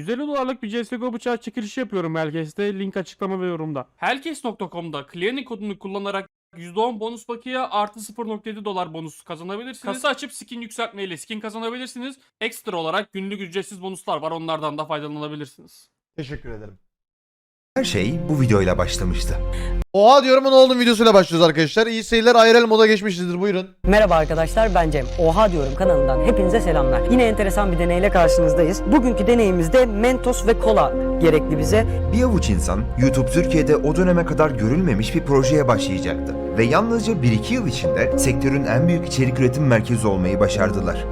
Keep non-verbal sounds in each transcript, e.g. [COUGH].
150 dolarlık bir CSGO bıçağı çekilişi yapıyorum Helkes'te. Link açıklama ve yorumda. Helkes.com'da Clearing kodunu kullanarak %10 bonus paketi artı 0.7 dolar bonus kazanabilirsiniz. Kasa açıp skin yükseltmeyle skin kazanabilirsiniz. Ekstra olarak günlük ücretsiz bonuslar var. Onlardan da faydalanabilirsiniz. Teşekkür ederim. Her şey bu videoyla başlamıştı. Oha diyorum ne oldum videosuyla başlıyoruz arkadaşlar. İyi seyirler IRL moda geçmişizdir buyurun. Merhaba arkadaşlar ben Cem. Oha diyorum kanalından hepinize selamlar. Yine enteresan bir deneyle karşınızdayız. Bugünkü deneyimizde Mentos ve kola gerekli bize. Bir avuç insan YouTube Türkiye'de o döneme kadar görülmemiş bir projeye başlayacaktı. Ve yalnızca 1-2 yıl içinde sektörün en büyük içerik üretim merkezi olmayı başardılar.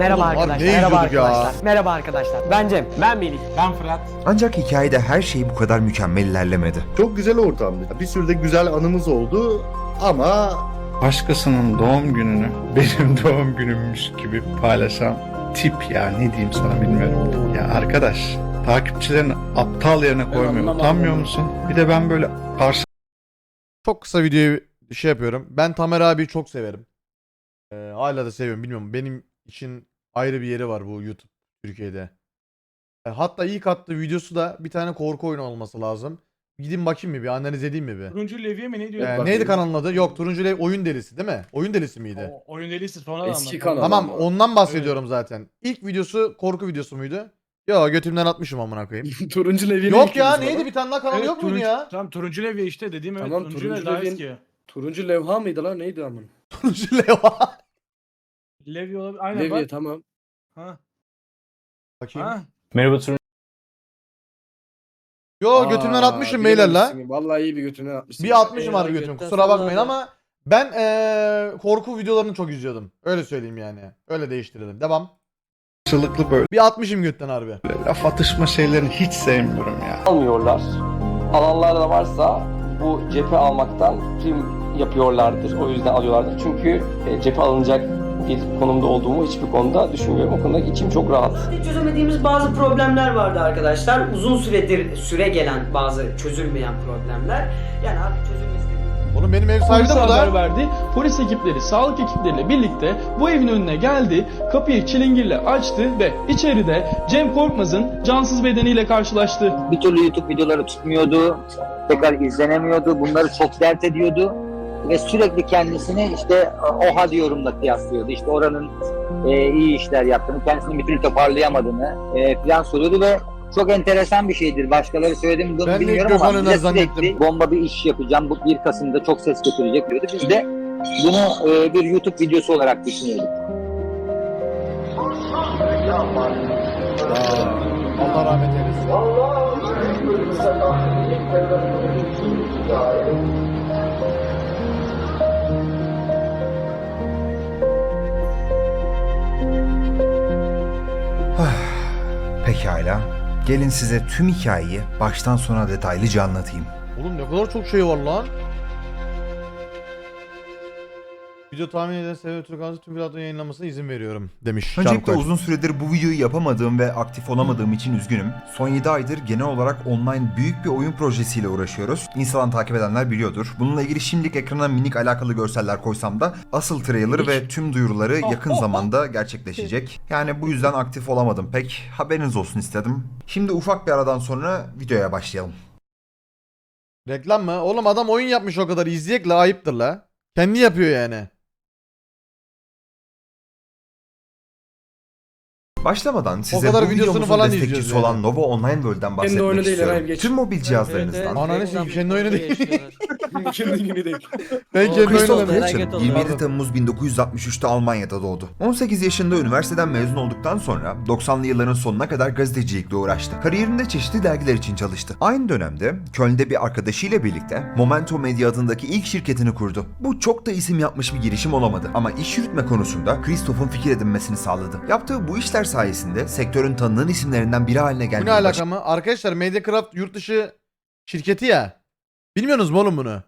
Merhaba Oğlum, arkadaşlar. ne Merhaba izliyorduk ya? arkadaşlar. Merhaba arkadaşlar. Ben Cem. Ben Melih. Ben Fırat. Ancak hikayede her şey bu kadar mükemmel ilerlemedi. Çok güzel ortamdı. Bir sürü de güzel anımız oldu ama başkasının doğum gününü benim [LAUGHS] doğum günümmüş gibi paylaşan tip ya ne diyeyim sana bilmiyorum. Ya arkadaş takipçilerini aptal yerine koymuyor. Utanmıyor musun? Bir de ben böyle karşı Çok kısa videoyu şey yapıyorum. Ben Tamer abiyi çok severim. Ee, hala da seviyorum bilmiyorum. Benim için ayrı bir yeri var bu YouTube Türkiye'de. E, hatta ilk attığı videosu da bir tane korku oyunu olması lazım. Gidin bakayım mı bir analiz edeyim mi bir? Turuncu Levye mi ne diyor? Ee, neydi kanalın adı? Yok Turuncu Lev Oyun Delisi değil mi? Oyun Delisi miydi? O, oyun delisi sonra Eski kanal. Tamam ama. ondan bahsediyorum zaten. İlk videosu korku videosu muydu? Yo götümden atmışım amına koyayım. [LAUGHS] turuncu levye Yok ya neydi bir tane daha kanal Evet, yok muydu turuncu- ya? Tamam turuncu Levye işte dediğim evet. Tamam, turuncu, turuncu Levye daha eski. Turuncu levha mıydı lan neydi amın? Turuncu Leva. Levye olabilir. Aynen Levye bak. tamam. Ha. Bakayım. Ha. Yo götümden Aa, atmışım beyler la. bilememişsin. Vallahi iyi bir götünden atmışsın. Bir atmışım Eyvah, harbi götüm. götten Kusura bakmayın salladı. ama ben eee korku videolarını çok izliyordum. Öyle söyleyeyim yani. Öyle değiştirelim. Devam. karşılıklı böyle Bir atmışım götten harbi. laf atışma şeylerini hiç sevmiyorum ya. almıyorlar. Alanlar da varsa bu cephe almaktan prim yapıyorlardır. O yüzden alıyorlardır. Çünkü e, cephe alınacak bir konumda olduğumu hiçbir konuda düşünmüyorum. O konuda içim çok rahat. Çözemediğimiz bazı problemler vardı arkadaşlar. Uzun süredir süre gelen bazı çözülmeyen problemler. Yani abi çözülmesi Oğlum benim ev sahibi de haber burada. verdi. Polis ekipleri, sağlık ekipleriyle birlikte bu evin önüne geldi. Kapıyı çilingirle açtı ve içeride Cem Korkmaz'ın cansız bedeniyle karşılaştı. bir türlü YouTube videoları tutmuyordu. Tekrar izlenemiyordu. Bunları çok dert ediyordu. Ve sürekli kendisini işte oha diyorumla kıyaslıyordu. İşte oranın e, iyi işler yaptığını, kendisini bir türlü toparlayamadığını e, falan soruyordu ve çok enteresan bir şeydir. Başkaları söyledi mi bunu Ben bilmiyorum ama bize sürekli zannettim. bomba bir iş yapacağım. Bu 1 Kasım'da çok ses götürecek diyordu. Biz de bunu e, bir YouTube videosu olarak düşünüyorduk. Allah rahmet eylesin. Pekala. Gelin size tüm hikayeyi baştan sona detaylıca anlatayım. Oğlum ne kadar çok şey var lan. Video tahmin eden sebep Türk tüm platform yayınlamasına izin veriyorum demiş. Öncelikle uzun süredir bu videoyu yapamadığım ve aktif olamadığım için üzgünüm. Son 7 aydır genel olarak online büyük bir oyun projesiyle uğraşıyoruz. Instagram takip edenler biliyordur. Bununla ilgili şimdilik ekrana minik alakalı görseller koysam da asıl trailer ve tüm duyuruları yakın zamanda gerçekleşecek. Yani bu yüzden aktif olamadım pek. Haberiniz olsun istedim. Şimdi ufak bir aradan sonra videoya başlayalım. Reklam mı? Oğlum adam oyun yapmış o kadar. İzleyek la ayıptır la. Kendi yapıyor yani. Başlamadan size kadar bu videosunu videomuzun falan destekçisi izliyoruz olan yani. Nova Online World'den Kendi bahsetmek [LAUGHS] oyunu değil, istiyorum. herhalde geç. Tüm mobil cihazlarınızdan Ananı sikeyim kendi oyunu değil. Kendi gibi değil. ben kendi Christoph merak Wilson ettim. 27 Temmuz 1963'te Almanya'da doğdu. 18 yaşında üniversiteden mezun olduktan sonra 90'lı yılların sonuna kadar gazetecilikle uğraştı. Kariyerinde çeşitli dergiler için çalıştı. Aynı dönemde Köln'de bir arkadaşıyla birlikte Momento Media adındaki ilk şirketini kurdu. Bu çok da isim yapmış bir girişim olamadı ama iş yürütme konusunda Christoph'un fikir edinmesini sağladı. Yaptığı bu işler sayesinde sektörün tanınan isimlerinden biri haline Bu geldi. ne alaka mı? Arkadaşlar Mediacraft yurt dışı şirketi ya. Bilmiyorsunuz mu oğlum bunu?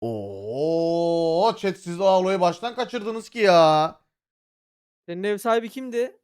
Oo, chat siz de olayı baştan kaçırdınız ki ya. Senin ev sahibi kimdi?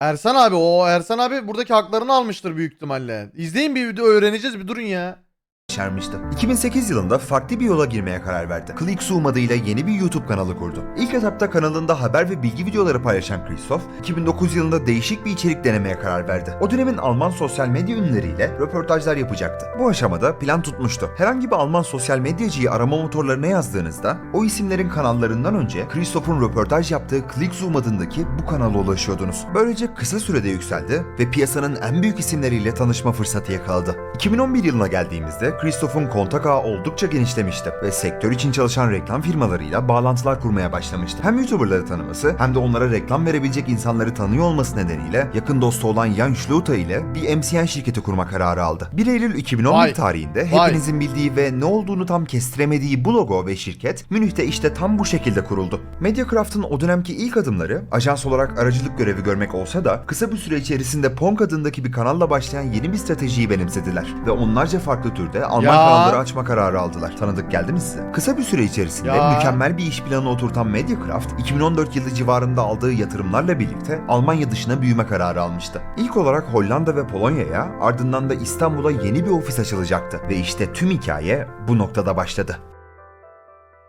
Ersan abi o Ersan abi buradaki haklarını almıştır büyük ihtimalle. İzleyin bir video öğreneceğiz bir durun ya. Başarmıştı. 2008 yılında farklı bir yola girmeye karar verdi. ClickZoom adıyla yeni bir YouTube kanalı kurdu. İlk etapta kanalında haber ve bilgi videoları paylaşan Christoph, 2009 yılında değişik bir içerik denemeye karar verdi. O dönemin Alman sosyal medya ünlüleriyle röportajlar yapacaktı. Bu aşamada plan tutmuştu. Herhangi bir Alman sosyal medyacıyı arama motorlarına yazdığınızda o isimlerin kanallarından önce Christoph'un röportaj yaptığı ClickZoom adındaki bu kanala ulaşıyordunuz. Böylece kısa sürede yükseldi ve piyasanın en büyük isimleriyle tanışma fırsatı yakaladı. 2011 yılına geldiğimizde Christoph'un kontak ağı oldukça genişlemişti ve sektör için çalışan reklam firmalarıyla bağlantılar kurmaya başlamıştı. Hem YouTuber'ları tanıması hem de onlara reklam verebilecek insanları tanıyor olması nedeniyle yakın dostu olan Jan Schluter ile bir MCN şirketi kurma kararı aldı. 1 Eylül 2011 Vay. tarihinde Vay. hepinizin bildiği ve ne olduğunu tam kestiremediği bu logo ve şirket Münih'te işte tam bu şekilde kuruldu. Mediacraft'ın o dönemki ilk adımları ajans olarak aracılık görevi görmek olsa da kısa bir süre içerisinde Ponk adındaki bir kanalla başlayan yeni bir stratejiyi benimsediler ve onlarca farklı türde Alman Ya. kanalları açma kararı aldılar. Tanıdık geldi mi size? Kısa bir süre içerisinde Ya. mükemmel bir iş planı oturtan Mediacraft 2014 yılı civarında aldığı yatırımlarla birlikte Almanya dışına büyüme kararı almıştı. İlk olarak Hollanda ve Polonya'ya ardından da İstanbul'a yeni bir ofis açılacaktı ve işte tüm hikaye bu noktada başladı.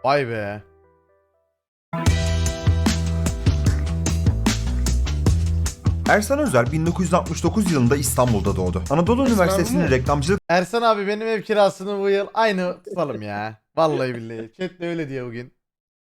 Vay be. Ersan Özer 1969 yılında İstanbul'da doğdu. Anadolu Üniversitesi'nin reklamcılık Ersan abi benim ev kirasını bu yıl aynı tutalım ya. Vallahi billahi. Chat de öyle diyor bugün.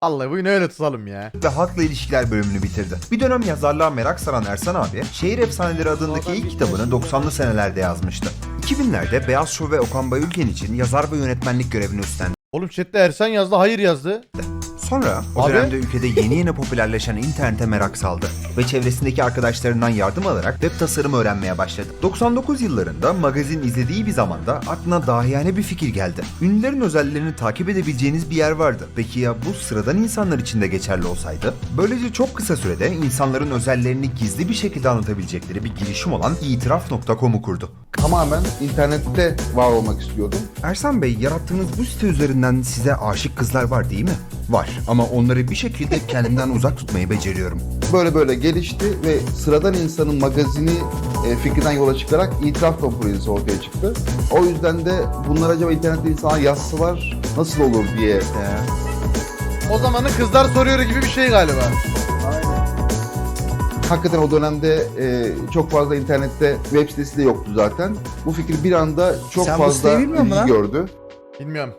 Vallahi bugün öyle tutalım ya. ve halkla ilişkiler bölümünü bitirdi. Bir dönem yazarlığa merak saran Ersan abi, Şehir Efsaneleri adındaki ilk kitabını 90'lı senelerde yazmıştı. 2000'lerde Beyaz Şov ve Okan Bayülgen için yazar ve yönetmenlik görevini üstlendi. Oğlum chatte Ersan yazdı hayır yazdı. [LAUGHS] Sonra o Abi? dönemde ülkede yeni yeni popülerleşen internete merak saldı ve çevresindeki arkadaşlarından yardım alarak web tasarımı öğrenmeye başladı. 99 yıllarında magazin izlediği bir zamanda aklına dahiyane bir fikir geldi. Ünlülerin özelliklerini takip edebileceğiniz bir yer vardı. Peki ya bu sıradan insanlar için de geçerli olsaydı? Böylece çok kısa sürede insanların özellerini gizli bir şekilde anlatabilecekleri bir girişim olan itiraf.com'u kurdu. Tamamen internette var olmak istiyordum. Ersan Bey, yarattığınız bu site üzerinden size aşık kızlar var değil mi? Var ama onları bir şekilde kendimden [LAUGHS] uzak tutmayı beceriyorum. Böyle böyle gelişti ve sıradan insanın magazini e, fikrinden yola çıkarak itiraf projesi ortaya çıktı. O yüzden de bunlar acaba internette insanlar yazsalar nasıl olur diye O zamanın kızlar soruyor gibi bir şey galiba. Hakikaten o dönemde e, çok fazla internette web sitesi de yoktu zaten. Bu fikir bir anda çok Sen bu fazla bilmiyor musun ilgi lan? gördü. Bilmiyorum.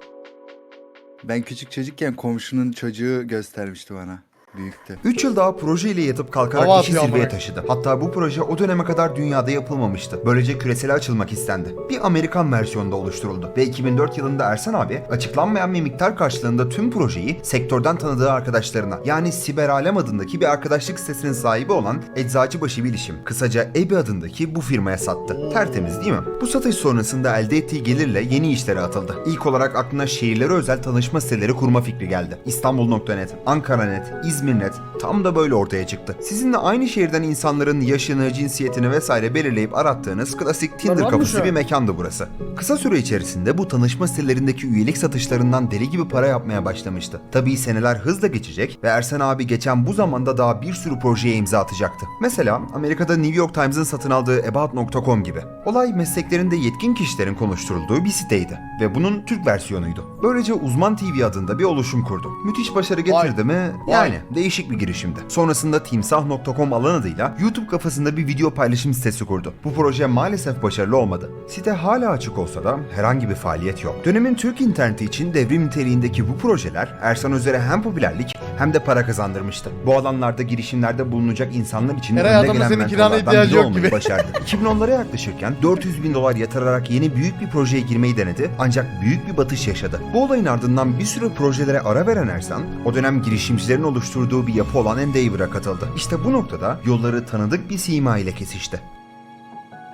Ben küçük çocukken komşunun çocuğu göstermişti bana. Büyüktü. 3 yıl daha projeyle yatıp kalkarak Hava işi atıyor zirveye amına. taşıdı. Hatta bu proje o döneme kadar dünyada yapılmamıştı. Böylece küresele açılmak istendi. Bir Amerikan versiyonda oluşturuldu. Ve 2004 yılında Ersan abi açıklanmayan bir miktar karşılığında tüm projeyi sektörden tanıdığı arkadaşlarına yani Siber Alem adındaki bir arkadaşlık sitesinin sahibi olan Eczacıbaşı Bilişim kısaca EBI adındaki bu firmaya sattı. Tertemiz değil mi? Bu satış sonrasında elde ettiği gelirle yeni işlere atıldı. İlk olarak aklına şehirlere özel tanışma siteleri kurma fikri geldi. İstanbul.net, Ankara.net, አዝሚነት tam da böyle ortaya çıktı. Sizinle aynı şehirden insanların yaşını, cinsiyetini vesaire belirleyip arattığınız klasik Tinder kapısı bir mekandı burası. Kısa süre içerisinde bu tanışma sitelerindeki üyelik satışlarından deli gibi para yapmaya başlamıştı. Tabii seneler hızla geçecek ve Ersen abi geçen bu zamanda daha bir sürü projeye imza atacaktı. Mesela Amerika'da New York Times'ın satın aldığı About.com gibi. Olay mesleklerinde yetkin kişilerin konuşturulduğu bir siteydi ve bunun Türk versiyonuydu. Böylece Uzman TV adında bir oluşum kurdu. Müthiş başarı getirdi mi? Yani değişik bir girişimdi. Sonrasında timsah.com alan adıyla YouTube kafasında bir video paylaşım sitesi kurdu. Bu proje maalesef başarılı olmadı. Site hala açık olsa da herhangi bir faaliyet yok. Dönemin Türk interneti için devrim niteliğindeki bu projeler Ersan Özer'e hem popülerlik hem de para kazandırmıştı. Bu alanlarda girişimlerde bulunacak insanlar için Eray önde adamın gelen senin kirana mentorlardan ihtiyacı biri yok olmayı gibi. başardı. [LAUGHS] 2010'lara yaklaşırken 400 bin dolar yatırarak yeni büyük bir projeye girmeyi denedi ancak büyük bir batış yaşadı. Bu olayın ardından bir sürü projelere ara veren Ersan, o dönem girişimcilerin oluşturduğu bir yapı olan Endeavor'a katıldı. İşte bu noktada yolları tanıdık bir sima ile kesişti.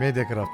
Mediacraft.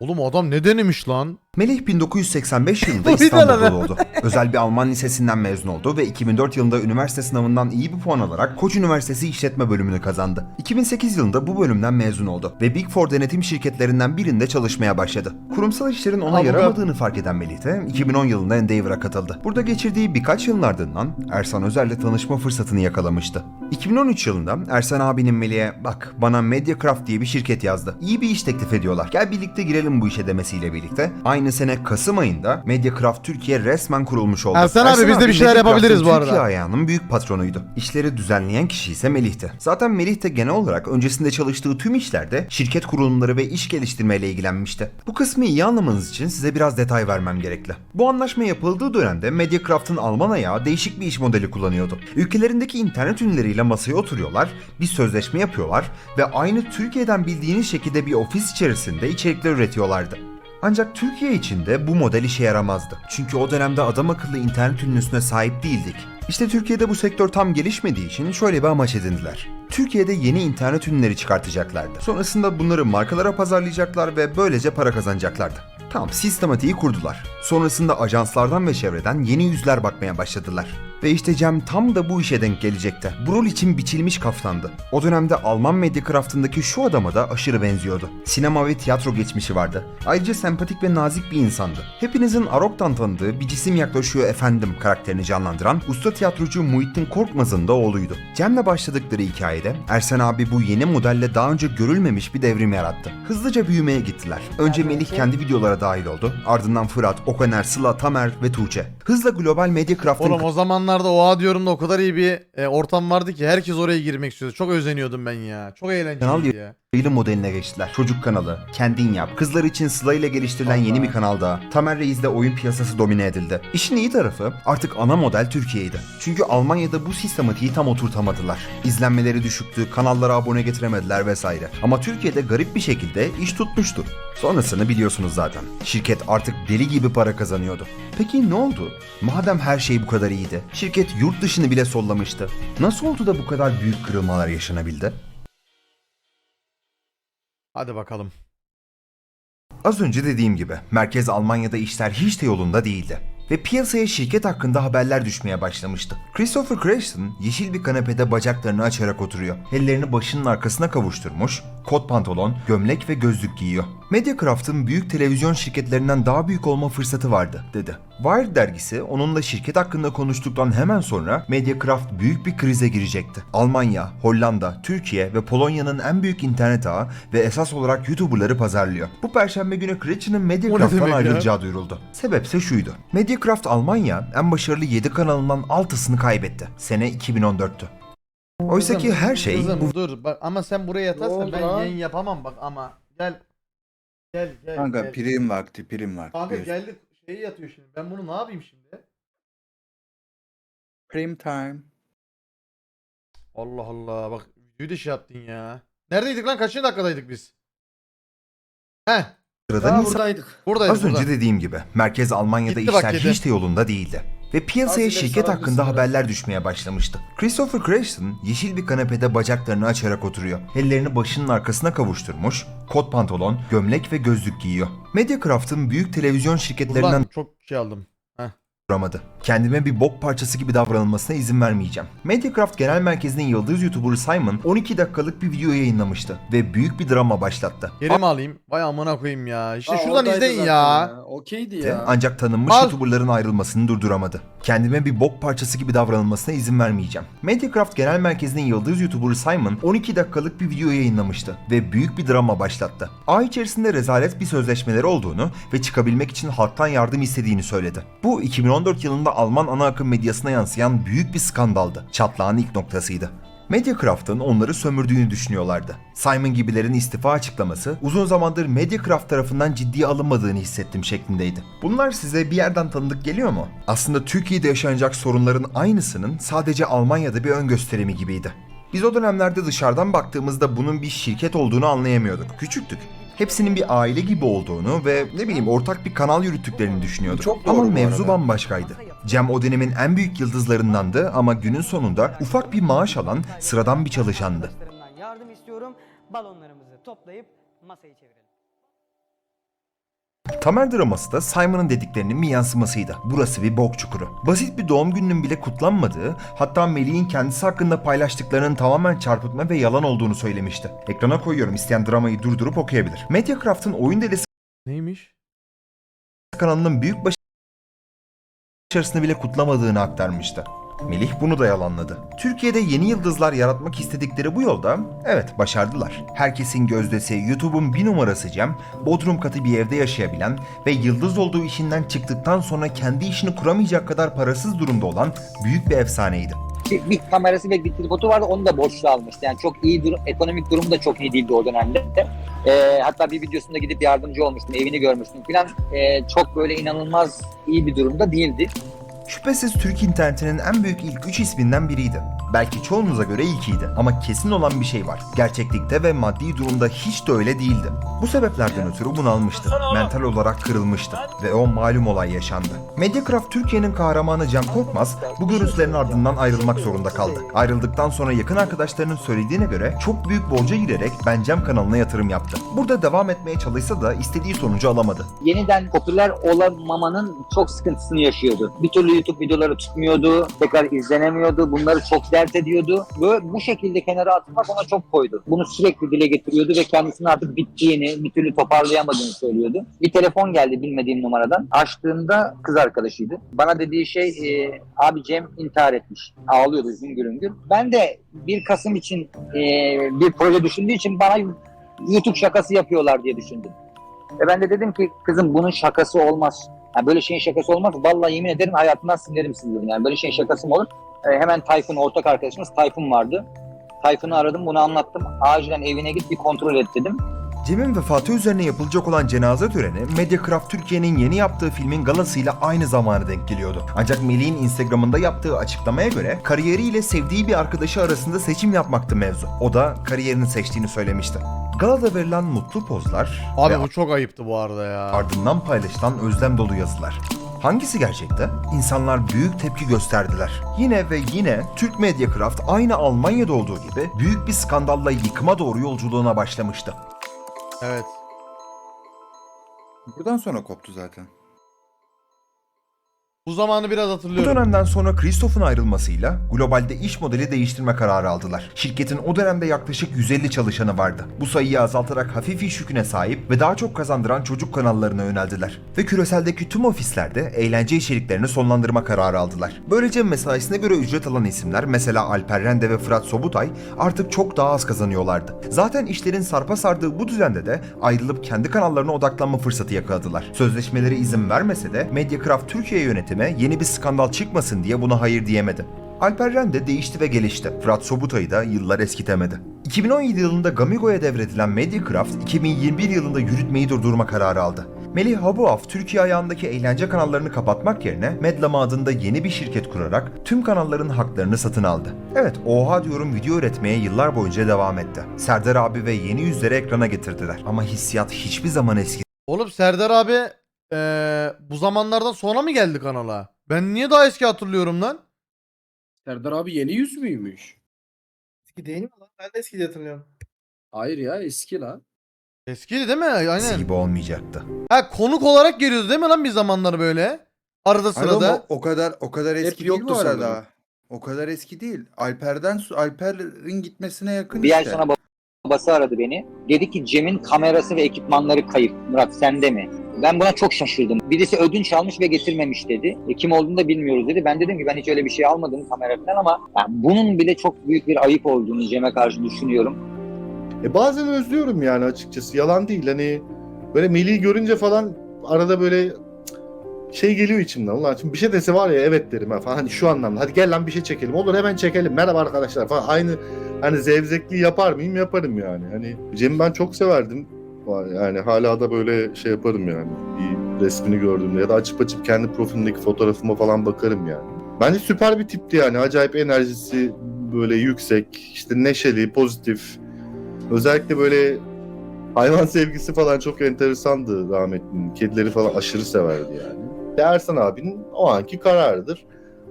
Oğlum adam ne denemiş lan? Melih 1985 [LAUGHS] yılında İstanbul'da doğdu. Özel bir Alman lisesinden mezun oldu ve 2004 yılında üniversite sınavından iyi bir puan alarak Koç Üniversitesi İşletme bölümünü kazandı. 2008 yılında bu bölümden mezun oldu ve Big Four denetim şirketlerinden birinde çalışmaya başladı. Kurumsal işlerin ona da- yaramadığını fark eden Melih de 2010 yılında Endeavor'a katıldı. Burada geçirdiği birkaç yılın ardından Ersan Özer'le tanışma fırsatını yakalamıştı. 2013 yılında Ersan abinin Melih'e bak bana Mediacraft diye bir şirket yazdı. İyi bir iş teklif ediyorlar. Gel birlikte girelim bu işe demesiyle birlikte. Aynı sene Kasım ayında Mediacraft Türkiye resmen kurulmuş oldu. Ersan abi, biz de bir şeyler yapabiliriz bu arada. Türkiye ayağının büyük patronuydu. İşleri düzenleyen kişi ise Melih'ti. Zaten Melih de genel olarak öncesinde çalıştığı tüm işlerde şirket kurulumları ve iş geliştirmeyle ilgilenmişti. Bu kısmı iyi anlamanız için size biraz detay vermem gerekli. Bu anlaşma yapıldığı dönemde Mediacraft'ın Alman ayağı değişik bir iş modeli kullanıyordu. Ülkelerindeki internet ünlüleriyle masaya oturuyorlar, bir sözleşme yapıyorlar ve aynı Türkiye'den bildiğiniz şekilde bir ofis içerisinde içerikler üretiyorlardı. Ancak Türkiye için de bu model işe yaramazdı. Çünkü o dönemde adam akıllı internet ünlüsüne sahip değildik. İşte Türkiye'de bu sektör tam gelişmediği için şöyle bir amaç edindiler. Türkiye'de yeni internet ünlüleri çıkartacaklardı. Sonrasında bunları markalara pazarlayacaklar ve böylece para kazanacaklardı. Tamam sistematiği kurdular. Sonrasında ajanslardan ve çevreden yeni yüzler bakmaya başladılar. Ve işte Cem tam da bu işe denk gelecekti. Brol için biçilmiş kaftandı. O dönemde Alman Mediacraft'ındaki şu adama da aşırı benziyordu. Sinema ve tiyatro geçmişi vardı. Ayrıca sempatik ve nazik bir insandı. Hepinizin Arok'tan tanıdığı bir cisim yaklaşıyor efendim karakterini canlandıran usta tiyatrocu Muhittin Korkmaz'ın da oğluydu. Cem'le başladıkları hikayede Ersen abi bu yeni modelle daha önce görülmemiş bir devrim yarattı. Hızlıca büyümeye gittiler. Önce Melih kendi videolara dahil oldu. Ardından Fırat, Okaner, Sıla, Tamer ve Tuğçe. Hızla global Mediacraft'ın Oğlum o zamanlarda oha diyorum da o kadar iyi bir e, ortam vardı ki herkes oraya girmek istiyordu. Çok özeniyordum ben ya. Çok eğlenceliydi ya. Yaylı modeline geçtiler. Çocuk kanalı, kendin yap. Kızlar için Sıla ile geliştirilen yeni bir kanal daha. Tamer Reis'le oyun piyasası domine edildi. İşin iyi tarafı artık ana model Türkiye'ydi. Çünkü Almanya'da bu sistematiği tam oturtamadılar. İzlenmeleri düşüktü, kanallara abone getiremediler vesaire. Ama Türkiye'de garip bir şekilde iş tutmuştu. Sonrasını biliyorsunuz zaten. Şirket artık deli gibi para kazanıyordu. Peki ne oldu? Madem her şey bu kadar iyiydi, şirket yurt dışını bile sollamıştı. Nasıl oldu da bu kadar büyük kırılmalar yaşanabildi? Hadi bakalım. Az önce dediğim gibi merkez Almanya'da işler hiç de yolunda değildi. Ve piyasaya şirket hakkında haberler düşmeye başlamıştı. Christopher Creston yeşil bir kanepede bacaklarını açarak oturuyor. Ellerini başının arkasına kavuşturmuş, kot pantolon, gömlek ve gözlük giyiyor. Mediacraft'ın büyük televizyon şirketlerinden daha büyük olma fırsatı vardı, dedi. Wired dergisi onunla şirket hakkında konuştuktan hemen sonra Mediacraft büyük bir krize girecekti. Almanya, Hollanda, Türkiye ve Polonya'nın en büyük internet ağı ve esas olarak YouTuber'ları pazarlıyor. Bu perşembe günü Critch'in Mediacraft'tan ya? ayrılacağı duyuruldu. Sebepse şuydu. Mediacraft Almanya en başarılı 7 kanalından 6'sını kaybetti. Sene 2014'tü. Oysa ki her şey Kızım bu dur bak ama sen buraya yatarsan oldu ben lan? yayın yapamam bak ama gel. Gel gel. Kanka gel. prim vakti prim vakti. Kanka Buyur. geldi şeyi yatıyor şimdi. Ben bunu ne yapayım şimdi? Prim time. Allah Allah bak videoyu da şey yaptın ya. Neredeydik lan? Kaçıncı dakikadaydık biz? Heh. Sıradan insan buradaydık. Buradayız Az burada. önce dediğim gibi merkez Almanya'da Gitti bak işler yedi. hiç de yolunda değildi. Ve piyasaya Azile şirket hakkında biraz. haberler düşmeye başlamıştı. Christopher Creston yeşil bir kanepede bacaklarını açarak oturuyor. Ellerini başının arkasına kavuşturmuş, kot pantolon, gömlek ve gözlük giyiyor. Mediacraft'ın büyük televizyon şirketlerinden Ulan çok şey aldım. Duramadı. Kendime bir bok parçası gibi davranılmasına izin vermeyeceğim. Mediacraft Genel Merkezi'nin yıldız YouTuber'ı Simon 12 dakikalık bir video yayınlamıştı ve büyük bir drama başlattı. Geri mi alayım? Vay amına koyayım ya. İşte şuradan izleyin ya. Okeydi ya. ancak tanınmış Al. YouTuber'ların ayrılmasını durduramadı. Kendime bir bok parçası gibi davranılmasına izin vermeyeceğim. Mediacraft Genel Merkezi'nin yıldız YouTuber'ı Simon 12 dakikalık bir video yayınlamıştı ve büyük bir drama başlattı. Ay içerisinde rezalet bir sözleşmeleri olduğunu ve çıkabilmek için halktan yardım istediğini söyledi. Bu 2014 yılında Alman ana akım medyasına yansıyan büyük bir skandaldı. Çatlağın ilk noktasıydı. Mediacraft'ın onları sömürdüğünü düşünüyorlardı. Simon gibilerin istifa açıklaması uzun zamandır Mediacraft tarafından ciddiye alınmadığını hissettim şeklindeydi. Bunlar size bir yerden tanıdık geliyor mu? Aslında Türkiye'de yaşanacak sorunların aynısının sadece Almanya'da bir ön gösterimi gibiydi. Biz o dönemlerde dışarıdan baktığımızda bunun bir şirket olduğunu anlayamıyorduk. Küçüktük. Hepsinin bir aile gibi olduğunu ve ne bileyim ortak bir kanal yürüttüklerini düşünüyorduk. Çok doğru ama mevzu arada. bambaşkaydı. Cem o dönemin en büyük yıldızlarındandı ama günün sonunda ufak bir maaş alan sıradan bir çalışandı. Yardım istiyorum. Balonlarımızı toplayıp masayı çevirelim. Tamer draması da Simon'ın dediklerinin bir yansımasıydı. Burası bir bok çukuru. Basit bir doğum gününün bile kutlanmadığı, hatta Melih'in kendisi hakkında paylaştıklarının tamamen çarpıtma ve yalan olduğunu söylemişti. Ekrana koyuyorum isteyen dramayı durdurup okuyabilir. Mediacraft'ın oyun delisi Neymiş? kanalının büyük başarısını bile kutlamadığını aktarmıştı. Melih bunu da yalanladı. Türkiye'de yeni yıldızlar yaratmak istedikleri bu yolda evet başardılar. Herkesin gözdesi YouTube'un bir numarası Cem, Bodrum katı bir evde yaşayabilen ve yıldız olduğu işinden çıktıktan sonra kendi işini kuramayacak kadar parasız durumda olan büyük bir efsaneydi. Bir kamerası ve bir tripodu vardı onu da borçlu almıştı. Yani çok iyi durum, ekonomik durum da çok iyi değildi o dönemde. Ee, hatta bir videosunda gidip yardımcı olmuştum, evini görmüştüm falan. Ee, çok böyle inanılmaz iyi bir durumda değildi. Şüphesiz Türk internetinin en büyük ilk 3 isminden biriydi. Belki çoğunuza göre ilkiydi ama kesin olan bir şey var. Gerçeklikte ve maddi durumda hiç de öyle değildi. Bu sebeplerden ötürü bunalmıştı. Mental olarak kırılmıştı. Ve o malum olay yaşandı. Mediacraft Türkiye'nin kahramanı Cem Korkmaz bu görüntülerin ardından ayrılmak zorunda kaldı. Ayrıldıktan sonra yakın arkadaşlarının söylediğine göre çok büyük borca girerek Ben Cem kanalına yatırım yaptı. Burada devam etmeye çalışsa da istediği sonucu alamadı. Yeniden popüler olamamanın çok sıkıntısını yaşıyordu. Bir türlü YouTube videoları tutmuyordu, tekrar izlenemiyordu, bunları çok dert ediyordu. Ve bu şekilde kenara atmak ona çok koydu. Bunu sürekli dile getiriyordu ve kendisinin artık bittiğini, bir türlü toparlayamadığını söylüyordu. Bir telefon geldi bilmediğim numaradan. Açtığımda kız arkadaşıydı. Bana dediği şey, e, abi Cem intihar etmiş. Ağlıyordu hüngür hüngür. Ben de 1 Kasım için e, bir proje düşündüğü için bana YouTube şakası yapıyorlar diye düşündüm. Ve ben de dedim ki kızım bunun şakası olmaz. Yani böyle şeyin şakası olmaz. Vallahi yemin ederim hayatımdan silerim sizi dedim. Yani böyle şeyin şakası mı olur? Ee, hemen Tayfun ortak arkadaşımız Tayfun vardı. Tayfun'u aradım bunu anlattım. Acilen evine git bir kontrol et dedim. Cem'in vefatı üzerine yapılacak olan cenaze töreni Mediacraft Türkiye'nin yeni yaptığı filmin galasıyla aynı zamana denk geliyordu. Ancak Melih'in Instagram'ında yaptığı açıklamaya göre kariyeriyle sevdiği bir arkadaşı arasında seçim yapmaktı mevzu. O da kariyerini seçtiğini söylemişti. Galada verilen mutlu pozlar Abi bu çok ayıptı bu arada ya. ardından paylaşılan özlem dolu yazılar. Hangisi gerçekte? İnsanlar büyük tepki gösterdiler. Yine ve yine Türk Mediacraft aynı Almanya'da olduğu gibi büyük bir skandalla yıkıma doğru yolculuğuna başlamıştı. Evet. Buradan sonra koptu zaten. Bu zamanı biraz Bu hatırlıyorum. dönemden sonra Christoph'un ayrılmasıyla globalde iş modeli değiştirme kararı aldılar. Şirketin o dönemde yaklaşık 150 çalışanı vardı. Bu sayıyı azaltarak hafif iş yüküne sahip ve daha çok kazandıran çocuk kanallarına yöneldiler. Ve küreseldeki tüm ofislerde eğlence içeriklerini sonlandırma kararı aldılar. Böylece mesaisine göre ücret alan isimler mesela Alper Rende ve Fırat Sobutay artık çok daha az kazanıyorlardı. Zaten işlerin sarpa sardığı bu düzende de ayrılıp kendi kanallarına odaklanma fırsatı yakaladılar. Sözleşmeleri izin vermese de Mediacraft Türkiye yönetimi yeni bir skandal çıkmasın diye buna hayır diyemedi. Alper Ren de değişti ve gelişti. Fırat Sobutay'ı da yıllar eskitemedi. 2017 yılında Gamigo'ya devredilen Mediacraft, 2021 yılında yürütmeyi durdurma kararı aldı. Melih Habuaf, Türkiye ayağındaki eğlence kanallarını kapatmak yerine Medlama adında yeni bir şirket kurarak tüm kanalların haklarını satın aldı. Evet, oha diyorum video üretmeye yıllar boyunca devam etti. Serdar abi ve yeni yüzleri ekrana getirdiler. Ama hissiyat hiçbir zaman eski Oğlum Serdar abi eee, bu zamanlardan sonra mı geldi kanala? Ben niye daha eski hatırlıyorum lan? Serdar abi yeni yüz müymüş? Eski değil mi lan? Ben de eski diye hatırlıyorum. Hayır ya eski lan. Eskiydi değil mi? Aynen. gibi olmayacaktı. Ha konuk olarak geliyordu değil mi lan bir zamanlar böyle? Arada sırada. o, o kadar o kadar eski değil yoktu bu arada. O kadar eski değil. Alper'den su- Alper'in gitmesine yakın Bir ay işte. sonra babası aradı beni. Dedi ki Cem'in kamerası ve ekipmanları kayıp. Murat sende mi? Ben buna çok şaşırdım. Birisi ödünç almış ve getirmemiş dedi. E, kim olduğunu da bilmiyoruz dedi. Ben dedim ki ben hiç öyle bir şey almadım kamera ama yani bunun bile çok büyük bir ayıp olduğunu Cem'e karşı düşünüyorum. E bazen özlüyorum yani açıkçası. Yalan değil. Hani böyle Melih'i görünce falan arada böyle şey geliyor içimden. Ulan şimdi bir şey dese var ya evet derim ha falan. Hani şu anlamda. Hadi gel lan bir şey çekelim. Olur hemen çekelim. Merhaba arkadaşlar falan. Aynı hani zevzekliği yapar mıyım? Yaparım yani. Hani Cem'i ben çok severdim. Yani hala da böyle şey yaparım yani. Bir resmini gördüğümde ya da açıp açıp kendi profilimdeki fotoğrafıma falan bakarım yani. Bence süper bir tipti yani. Acayip enerjisi böyle yüksek, işte neşeli, pozitif. Özellikle böyle hayvan sevgisi falan çok enteresandı rahmetlinin. Kedileri falan aşırı severdi yani. Ersan abinin o anki kararıdır.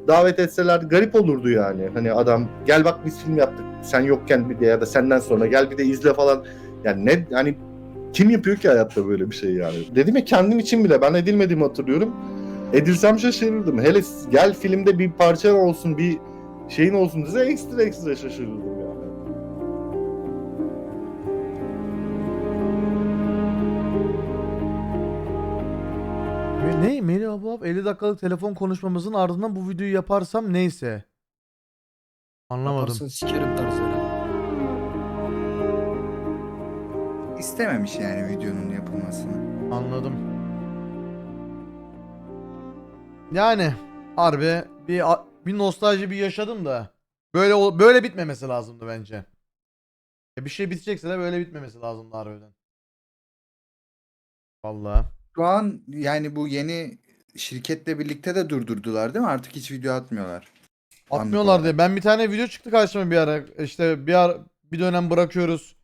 Davet etseler garip olurdu yani. Hani adam gel bak biz film yaptık sen yokken bir de ya da senden sonra gel bir de izle falan. Yani ne hani Kim yapıyor ki hayatta böyle bir şey yani? Dedim ya kendim için bile ben edilmediğimi hatırlıyorum. Edilsem şaşırırdım. Hele gel filmde bir parça olsun, bir şeyin olsun dese ekstra ekstra şaşırırdım yani. Ne? Melih abla 50 dakikalık telefon konuşmamızın ardından bu videoyu yaparsam neyse. Anlamadım. Yaparsın sikerim tarzı. İstememiş yani videonun yapılmasını. Anladım. Yani harbi bir bir nostalji bir yaşadım da böyle ol- böyle bitmemesi lazımdı bence. Ya bir şey bitecekse de böyle bitmemesi lazımdı harbiden. Vallahi. Şu an yani bu yeni şirketle birlikte de durdurdular değil mi? Artık hiç video atmıyorlar. Anlık Atmıyorlar olarak. diye. Ben bir tane video çıktı karşıma bir ara. İşte bir ara bir dönem bırakıyoruz.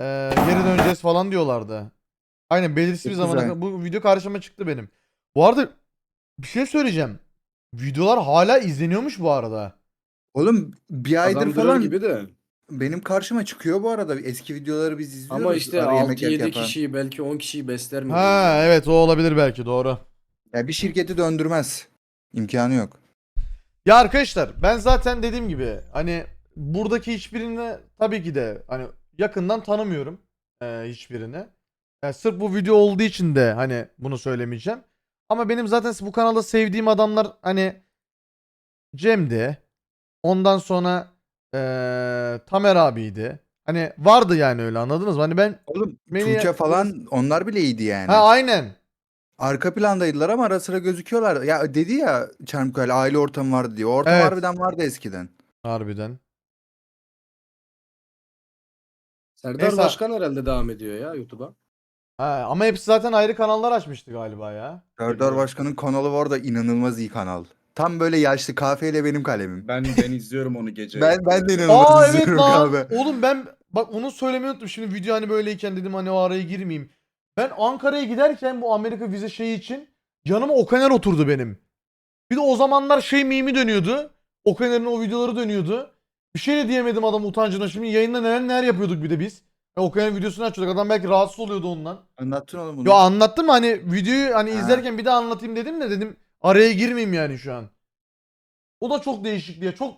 Ee, geri döneceğiz falan diyorlardı. Aynen belirsiz bir Çok zamana güzel. kadar- bu video karşıma çıktı benim. Bu arada bir şey söyleyeceğim. Videolar hala izleniyormuş bu arada. Oğlum bir aydır Kazandırır falan gibi de. benim karşıma çıkıyor bu arada. Eski videoları biz izliyoruz. Ama işte ara yemek 6-7 yerken falan. kişiyi belki 10 kişiyi besler mi? Ha evet o olabilir belki doğru. Ya bir şirketi döndürmez. İmkanı yok. Ya arkadaşlar ben zaten dediğim gibi hani buradaki hiçbirini tabii ki de hani yakından tanımıyorum e, hiçbirini. Yani sırf bu video olduğu için de hani bunu söylemeyeceğim. Ama benim zaten bu kanalda sevdiğim adamlar hani Cem'di. Ondan sonra e, Tamer abiydi. Hani vardı yani öyle anladınız mı? Hani ben Oğlum Beni- Tuğçe falan onlar bile iyiydi yani. ha aynen. Arka plandaydılar ama ara sıra gözüküyorlar. Ya dedi ya Çarmıkayla aile ortamı vardı diye. Ortam Evet. harbiden vardı eskiden. Harbiden. Serdar Neyse. Başkan herhalde devam ediyor ya YouTube'a. Ha, ama hepsi zaten ayrı kanallar açmıştı galiba ya. Serdar Başkan'ın kanalı var da inanılmaz iyi kanal. Tam böyle yaşlı kahveyle benim kalemim. Ben ben izliyorum onu gece. [LAUGHS] Ben ben de inanılmaz Aa evet izliyorum lan. kahve. Oğlum ben bak onu söylemeyi unuttum. Şimdi video hani böyleyken dedim hani o araya girmeyeyim. Ben Ankara'ya giderken bu Amerika vize şeyi için yanıma Okaner oturdu benim. Bir de o zamanlar şey mimi dönüyordu. Okaner'in o videoları dönüyordu. Bir şey de diyemedim adam utancına. Şimdi yayında neler neler yapıyorduk bir de biz. Yani Okaner videosunu açıyorduk. Adam belki rahatsız oluyordu ondan. Anlattın oğlum bunu. Yo anlattım hani videoyu hani Ha. izlerken bir daha anlatayım dedim de dedim araya girmeyeyim yani şu an. O da çok değişik diye. Çok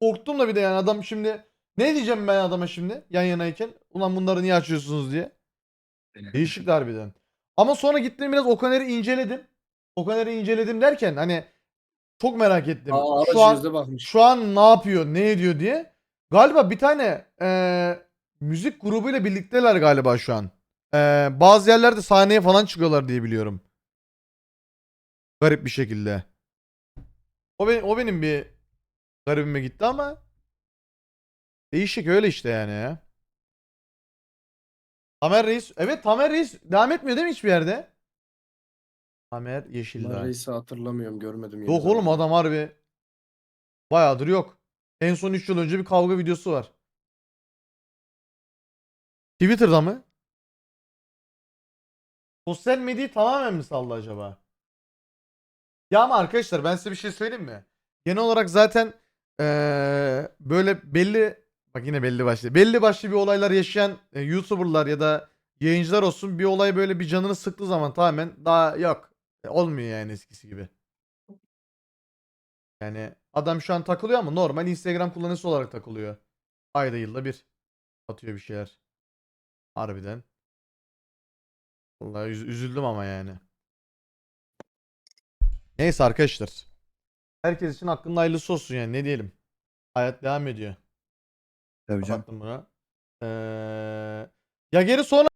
korktum da bir de yani adam şimdi ne diyeceğim ben adama şimdi yan yanayken? Ulan bunları niye açıyorsunuz diye. Değişik harbiden. Ama sonra gittim biraz Okaner'i inceledim. Okaner'i inceledim derken hani çok merak ettim. Aa, şu an bakmış. şu an ne yapıyor, ne ediyor diye. Galiba bir tane eee, müzik grubuyla birlikteler galiba şu an. Eee, bazı yerlerde sahneye falan çıkıyorlar diye biliyorum. Garip bir şekilde. O benim, o benim bir garibime gitti ama değişik öyle işte yani ya. Tamer Reis. Evet Tamer Reis devam etmiyor değil mi hiçbir yerde? Tamer Yeşildağ. Reisi hatırlamıyorum görmedim. Yok yeniden. oğlum adam harbi bayağıdır yok. En son 3 yıl önce bir kavga videosu var. Twitter'da mı? Sosyal medyayı tamamen mi saldı acaba? Ya ama arkadaşlar ben size bir şey söyleyeyim mi? Genel olarak zaten eee, böyle belli bak yine belli başlı belli başlı bir olaylar yaşayan e, YouTuber'lar ya da yayıncılar olsun bir olay böyle bir canını sıktığı zaman tamamen daha yok. E, Olmuyor yani eskisi gibi. Yani adam şu an takılıyor ama normal Instagram kullanıcısı olarak takılıyor. Ayda yılda bir atıyor bir şeyler. Harbiden. Vallahi üz- üzüldüm ama yani. Neyse arkadaşlar. Herkes için hakkında hayırlısı olsun yani ne diyelim. Hayat devam ediyor. Tabii canım. Kapattım bunu. Ee, ya geri sonra